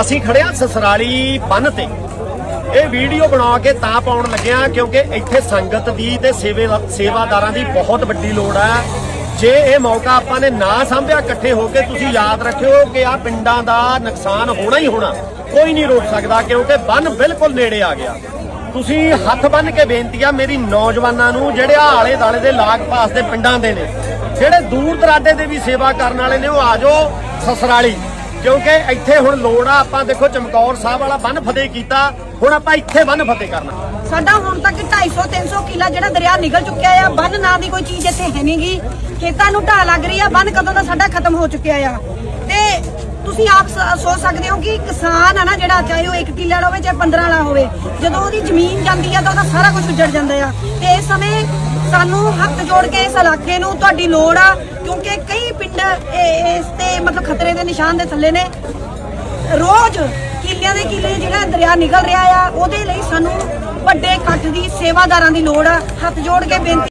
ਅਸੀਂ ਖੜੇ ਆ ਸਸਰਾਲੀ ਬੰਨ ਤੇ। ਇਹ ਵੀਡੀਓ ਬਣਾ ਕੇ ਤਾਂ ਪਾਉਣ ਲੱਗਿਆ ਕਿਉਂਕਿ ਇੱਥੇ ਸੰਗਤ ਦੀ ਤੇ ਸੇਵੇ ਸੇਵਾਦਾਰਾਂ ਦੀ ਬਹੁਤ ਵੱਡੀ ਲੋੜ ਹੈ। ਜੇ ਇਹ ਮੌਕਾ ਆਪਾਂ ਨੇ ਨਾ ਸੰਭਿਆ ਇਕੱਠੇ ਹੋ ਕੇ, ਤੁਸੀਂ ਯਾਦ ਰੱਖਿਓ ਕਿ ਆ ਪਿੰਡਾਂ ਦਾ ਨੁਕਸਾਨ ਹੋਣਾ ਹੀ ਹੋਣਾ, ਕੋਈ ਨਹੀਂ ਰੋਕ ਸਕਦਾ ਕਿਉਂਕਿ ਬੰਨ ਬਿਲਕੁਲ ਨੇੜੇ ਆ ਗਿਆ। ਤੁਸੀਂ ਹੱਥ ਬੰਨ ਕੇ ਬੇਨਤੀ ਆ ਮੇਰੀ ਨੌਜਵਾਨਾਂ ਨੂੰ, ਜਿਹੜੇ ਆ ਆਲੇ ਦਾਲੇ ਦੇ ਲਾਗ ਪਾਸ ਦੇ ਪਿੰਡਾਂ ਦੇ ਨੇ, ਜਿਹੜੇ ਦੂਰ ਦਰਾਡੇ ਦੇ ਵੀ ਸੇਵਾ ਕਰਨ ਵਾਲੇ ਨੇ, ਉਹ ਆ ਜਾਓ ਸਸਰਾਲੀ। ਕਿਉਂਕਿ ਇੱਥੇ ਹੁਣ ਲੋੜ ਆ, ਆਪਾਂ ਦੇਖੋ ਚਮਕੌਰ ਸਾਹਿਬ ਵਾਲਾ ਬੰਨ ਫਤਿਹ ਕੀਤਾ, ਹੁਣ ਆਪਾਂ ਇੱਥੇ ਬੰਨ ਫਤਿਹ ਕਰਨਾ। ਸਾਡਾ ਹੁਣ ਤੱਕ 250 300 ਕਿਲਾ ਜਿਹੜਾ ਦਰਿਆ ਨਿਕਲ ਚੁੱਕਿਆ ਆ, ਬੰਨ ਨਾਂ ਦੀ ਕੋਈ ਚੀਜ਼ ਇੱਥੇ ਹੈ ਨਹੀਂਗੀ ਖੇਤਾਂ ਨੂੰ ਢਾਹ ਲੱਗ ਰਹੀ ਆ, ਬੰਨ ਕਦੋਂ ਦਾ ਸਾਡਾ ਖਤਮ ਹੋ ਚੁੱਕਿਆ ਆ। ਤੇ ਤੁਸੀਂ ਆਪ ਸੋਚ ਸਕਦੇ ਹੋ ਕਿ ਕਿਸਾਨ ਆ ਨਾ ਜਿਹੜਾ, ਚਾਹੇ ਉਹ 1 ਕਿੱਲੇ ਹੋਵੇ, ਚਾਹੇ 15 ਵਾਲਾ ਹੋਵੇ, ਜਦੋਂ ਉਹਦੀ ਜ਼ਮੀਨ ਜਾਂਦੀ ਆ ਤਾਂ ਉਹਦਾ ਸਾਰਾ ਕੁਝ ਉੱਜੜ ਜਾਂਦਾ ਆ। ਤੇ ਇਸ ਸਮੇਂ ਸਾਨੂੰ ਹੱਥ ਜੋੜ ਕੇ ਇਸ ਇਲਾਕੇ ਨੂੰ ਤੁਹਾਡੀ ਲੋੜ ਆ, ਕਿਉਂਕਿ ਕਈ ਪਿੰਡ ਇਸ ਤੇ ਦੇ ਨਿਸ਼ਾਨ ਦੇ ਥੱਲੇ ਨੇ। ਰੋਜ਼ ਕਿੱਲਿਆਂ ਦੇ ਕਿੱਲੇ ਜਿਹੜਾ ਦਰਿਆ ਨਿਕਲ ਰਿਹਾ ਆ, ਉਹਦੇ ਲਈ ਸਾਨੂੰ ਵੱਡੇ ਇਕੱਠ ਦੀ ਸੇਵਾਦਾਰਾਂ ਦੀ ਲੋੜ ਆ। ਹੱਥ ਜੋੜ ਕੇ ਬੇਨਤੀ